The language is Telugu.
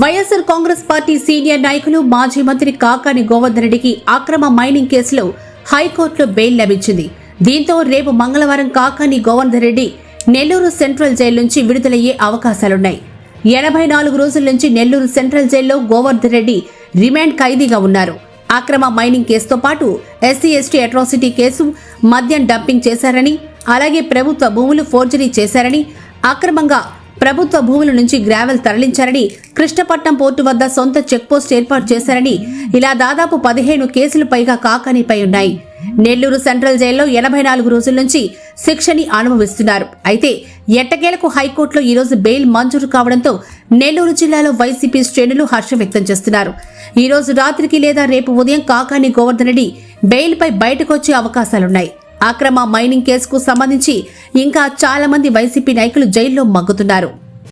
వైఎస్ఆర్ కాంగ్రెస్ పార్టీ సీనియర్ నాయకులు మాజీ మంత్రి కాకాని గోవర్ధన్ రెడ్డికి అక్రమ మైనింగ్ కేసులో హైకోర్టులో బెయిల్ లభించింది. దీంతో రేపు మంగళవారం కాకాని గోవర్ధన్ రెడ్డి నెల్లూరు సెంట్రల్ జైలు నుంచి విడుదలయ్యే అవకాశాలున్నాయి. ఎనభై నాలుగు రోజుల నుంచి నెల్లూరు సెంట్రల్ జైల్లో గోవర్ధన్ రెడ్డి రిమాండ్ ఖైదీగా ఉన్నారు. అక్రమ మైనింగ్ కేసుతో పాటు ఎస్సీ ఎస్టీ అట్రాసిటీ కేసు మద్యం డంపింగ్ చేశారని అలాగే ప్రభుత్వ భూములు ఫోర్జరీ చేశారని అక్రమంగా ప్రభుత్వ భూముల నుంచి గ్రావెల్ తరలించారని కృష్ణపట్నం పోర్టు వద్ద సొంత చెక్పోస్ట్ ఏర్పాటు చేశారని ఇలా దాదాపు పదిహేను కేసులు పైగా కాకానిపై ఉన్నాయి. నెల్లూరు సెంట్రల్ జైల్లో ఎనభై నాలుగు రోజుల నుంచి శిక్షని అనుభవిస్తున్నారు. అయితే ఎట్టకేలకు హైకోర్టులో ఈరోజు బెయిల్ మంజూరు కావడంతో నెల్లూరు జిల్లాలో వైసీపీ శ్రేణులు హర్షం వ్యక్తం చేస్తున్నారు. ఈరోజు రాత్రికి లేదా రేపు ఉదయం కాకాని గోవర్ధన్ రెడ్డి బెయిల్పై బయటకొచ్చే అవకాశాలున్నాయి. అక్రమ మైనింగ్ కేసుకు సంబంధించి ఇంకా చాలా మంది వైసీపీ నాయకులు జైల్లో మగ్గుతున్నారు.